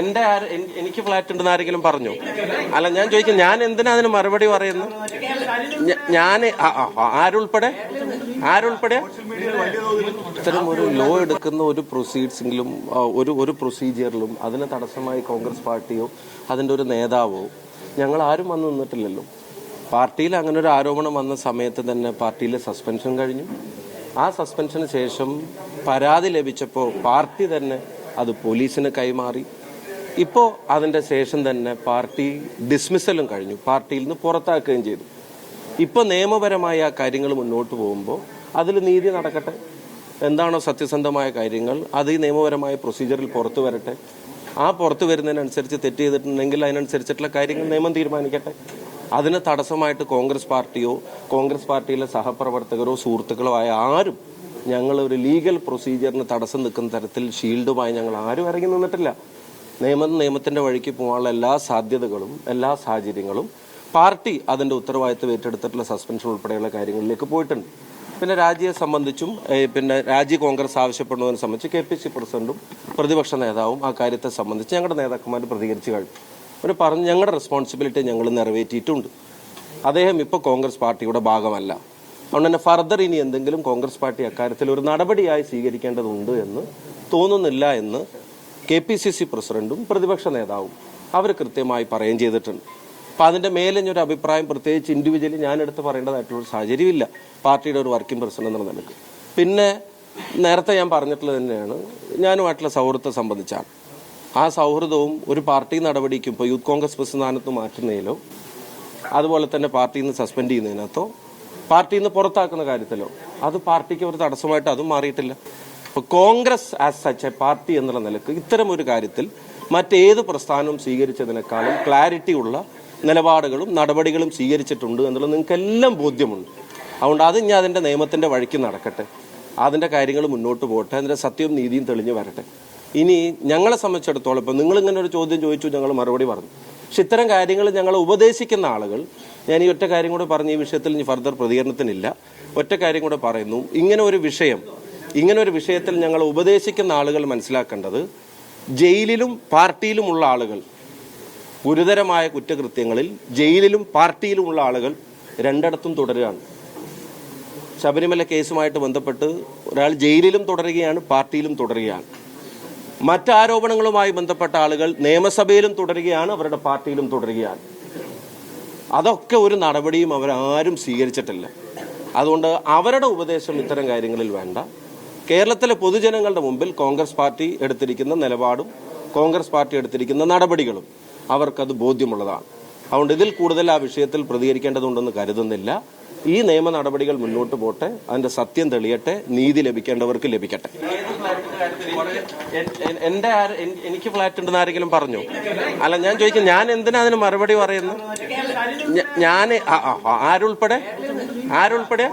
എന്റെ എനിക്ക് ഫ്ലാറ്റ് ഉണ്ടെന്ന് ആരെങ്കിലും പറഞ്ഞു? അല്ല ഞാൻ ചോദിക്കും ഞാൻ എന്തിനാ അതിന് മറുപടി പറയുന്നു? ഞാൻ ആരുൾപ്പെടെ? ആരുൾപ്പെടെ? ഇത്തരം ഒരു ലോ എടുക്കുന്ന ഒരു പ്രൊസീഡ്സിലും ഒരു ഒരു പ്രൊസീജിയറിലും അതിന് തടസ്സമായി കോൺഗ്രസ് പാർട്ടിയോ അതിന്റെ ഒരു നേതാവോ ഞങ്ങൾ ആരും വന്ന് നിന്നിട്ടില്ലല്ലോ. പാർട്ടിയിൽ അങ്ങനെ ഒരു ആരോപണം വന്ന സമയത്ത് തന്നെ പാർട്ടിയിലെ സസ്പെൻഷൻ കഴിഞ്ഞു. ആ സസ്പെൻഷന് ശേഷം പരാതി ലഭിച്ചപ്പോൾ പാർട്ടി തന്നെ അത് പോലീസിന് കൈമാറി. ഇപ്പോൾ അതിന്റെ ശേഷം തന്നെ പാർട്ടി ഡിസ്മിസലും കഴിഞ്ഞു. പാർട്ടിയിൽ നിന്ന് പുറത്താക്കുകയും ചെയ്തു. ഇപ്പോൾ നിയമപരമായ ആ കാര്യങ്ങൾ മുന്നോട്ട് പോകുമ്പോൾ അതിൽ നീതി നടക്കട്ടെ. എന്താണോ സത്യസന്ധമായ കാര്യങ്ങൾ അത് ഈ നിയമപരമായ പ്രൊസീജിയറിൽ പുറത്തു വരട്ടെ. ആ പുറത്തു വരുന്നതിനനുസരിച്ച് തെറ്റ് ചെയ്തിട്ടുണ്ടെങ്കിൽ അതിനനുസരിച്ചിട്ടുള്ള കാര്യങ്ങൾ നിയമം തീരുമാനിക്കട്ടെ. അതിന് തടസ്സമായിട്ട് കോൺഗ്രസ് പാർട്ടിയോ കോൺഗ്രസ് പാർട്ടിയിലെ സഹപ്രവർത്തകരോ സുഹൃത്തുക്കളോ ആയ ആരും ഞങ്ങൾ ഒരു ലീഗൽ പ്രൊസീജിയറിന് തടസ്സം നിൽക്കുന്ന തരത്തിൽ ഷീൽഡുമായി ഞങ്ങൾ ആരും ഇറങ്ങി നിന്നിട്ടില്ല. നിയമം നിയമത്തിന്റെ വഴിക്ക് പോകാനുള്ള എല്ലാ സാധ്യതകളും എല്ലാ സാഹചര്യങ്ങളും പാർട്ടി അതിന്റെ ഉത്തരവാദിത്വം ഏറ്റെടുത്തിട്ടുള്ള സസ്പെൻഷൻ ഉൾപ്പെടെയുള്ള കാര്യങ്ങളിലേക്ക് പോയിട്ടുണ്ട്. പിന്നെ രാജിയെ സംബന്ധിച്ചും പിന്നെ രാജി കോൺഗ്രസ് ആവശ്യപ്പെടുന്നതിനെ സംബന്ധിച്ച് കെ പി സി പ്രസിഡന്റും പ്രതിപക്ഷ നേതാവും ആ കാര്യത്തെ സംബന്ധിച്ച് ഞങ്ങളുടെ നേതാക്കന്മാർ പ്രതികരിച്ചു കഴിഞ്ഞു. അവർ പറഞ്ഞു ഞങ്ങളുടെ റെസ്പോൺസിബിലിറ്റി ഞങ്ങൾ നിറവേറ്റിയിട്ടുണ്ട്. അദ്ദേഹം ഇപ്പോൾ കോൺഗ്രസ് പാർട്ടിയുടെ ഭാഗമല്ല. അതുകൊണ്ട് തന്നെ ഫർദർ ഇനി എന്തെങ്കിലും കോൺഗ്രസ് പാർട്ടി അക്കാര്യത്തിൽ ഒരു നടപടിയായി സ്വീകരിക്കേണ്ടതുണ്ട് എന്ന് തോന്നുന്നില്ല എന്ന് കെ പി സി സി പ്രസിഡന്റും പ്രതിപക്ഷ നേതാവും അവർ കൃത്യമായി പറയുകയും ചെയ്തിട്ടുണ്ട്. അപ്പം അതിന്റെ മേലെ ഒരു അഭിപ്രായം പ്രത്യേകിച്ച് ഇൻഡിവിജ്വലി ഞാൻ എടുത്ത് പറയേണ്ടതായിട്ടുള്ള സാഹചര്യമില്ല. പാർട്ടിയുടെ ഒരു വർക്കിംഗ് പ്രസിഡന്റ് എന്നുള്ള നിലയ്ക്ക്. പിന്നെ നേരത്തെ ഞാൻ പറഞ്ഞിട്ടുള്ളത് തന്നെയാണ് ഞാനുമായിട്ടുള്ള സൗഹൃദത്തെ സംബന്ധിച്ചാണ്. ആ സൗഹൃദവും ഒരു പാർട്ടി നടപടിക്കും ഇപ്പോൾ യൂത്ത് കോൺഗ്രസ് പ്രസ്ഥാനത്ത് മാറ്റുന്നതിലോ അതുപോലെ തന്നെ പാർട്ടിയിൽ നിന്ന് സസ്പെൻഡ് ചെയ്യുന്നതിനകത്തോ പാർട്ടിയിൽ നിന്ന് പുറത്താക്കുന്ന കാര്യത്തിലോ? അത് പാർട്ടിക്ക് ഒരു തടസ്സമായിട്ട് അതും മാറിയിട്ടില്ല. ഇപ്പൊ Congress as such a party എന്നുള്ള നിലയ്ക്ക് ഇത്തരം ഒരു കാര്യത്തിൽ മറ്റേത് പ്രസ്ഥാനവും സ്വീകരിച്ചതിനേക്കാളും ക്ലാരിറ്റി ഉള്ള നിലപാടുകളും നടപടികളും സ്വീകരിച്ചിട്ടുണ്ട് എന്നുള്ളത് നിങ്ങൾക്ക് എല്ലാം ബോധ്യമുണ്ട്. അതുകൊണ്ട് അത് ഞാൻ അതിന്റെ നിയമത്തിന്റെ വഴിക്ക് നടക്കട്ടെ. അതിന്റെ കാര്യങ്ങൾ മുന്നോട്ട് പോകട്ടെ. അതിന്റെ സത്യവും നീതിയും തെളിഞ്ഞു വരട്ടെ. ഇനി ഞങ്ങളെ സംബന്ധിച്ചിടത്തോളം ഇപ്പൊ നിങ്ങൾ ഇങ്ങനെ ഒരു ചോദ്യം ചോദിച്ചു ഞങ്ങൾ മറുപടി പറഞ്ഞു. പക്ഷെ ഇത്തരം കാര്യങ്ങൾ ഞങ്ങൾ ഉപദേശിക്കുന്ന ആളുകൾ ഞാൻ ഈ ഒറ്റ കാര്യം കൂടെ പറഞ്ഞ ഈ വിഷയത്തിൽ ഇനി ഫർദർ പ്രതികരണത്തിനില്ല. ഒറ്റ കാര്യം കൂടെ പറയുന്നു. ഇങ്ങനെ ഒരു വിഷയം ഇങ്ങനെ ഒരു വിഷയത്തിൽ ഞങ്ങൾ ഉപദേശിക്കുന്ന ആളുകൾ മനസ്സിലാക്കേണ്ടത് ജയിലിലും പാർട്ടിയിലുമുള്ള ആളുകൾ ഗുരുതരമായ കുറ്റകൃത്യങ്ങളിൽ ജയിലിലും പാർട്ടിയിലുമുള്ള ആളുകൾ രണ്ടിടത്തും തുടരുകയാണ്. ശബരിമല കേസുമായിട്ട് ബന്ധപ്പെട്ട് ഒരാൾ ജയിലിലും തുടരുകയാണ് പാർട്ടിയിലും തുടരുകയാണ്. മറ്റാരോപണങ്ങളുമായി ബന്ധപ്പെട്ട ആളുകൾ നിയമസഭയിലും തുടരുകയാണ് അവരുടെ പാർട്ടിയിലും തുടരുകയാണ്. അതൊക്കെ ഒരു നടപടിയും അവരാരും സ്വീകരിച്ചിട്ടില്ല. അതുകൊണ്ട് അവരുടെ ഉപദേശം ഇത്തരം കാര്യങ്ങളിൽ വേണ്ട. കേരളത്തിലെ പൊതുജനങ്ങളുടെ മുമ്പിൽ കോൺഗ്രസ് പാർട്ടി എടുത്തിരിക്കുന്ന നിലപാടും കോൺഗ്രസ് പാർട്ടി എടുത്തിരിക്കുന്ന നടപടികളും അവർക്കത് ബോധ്യമുള്ളതാണ്. അതുകൊണ്ട് ഇതിൽ കൂടുതൽ ആ വിഷയത്തിൽ പ്രതികരിക്കേണ്ടതുണ്ടെന്ന് കരുതുന്നില്ല. ഈ നിയമ നടപടികൾ മുന്നോട്ട് പോട്ടെ അതിന്റെ സത്യം തെളിയട്ടെ നീതി ലഭിക്കേണ്ടവർക്ക് ലഭിക്കട്ടെ. എന്റെ എനിക്ക് ഫ്ലാറ്റ് ഉണ്ടെന്ന് ആരെങ്കിലും പറഞ്ഞു? അല്ല ഞാൻ ചോദിക്കും ഞാൻ എന്തിനാ അതിന് മറുപടി പറയുന്നു ഞാൻ ആരുൾപ്പെടെ? ആരുൾപ്പെടെ?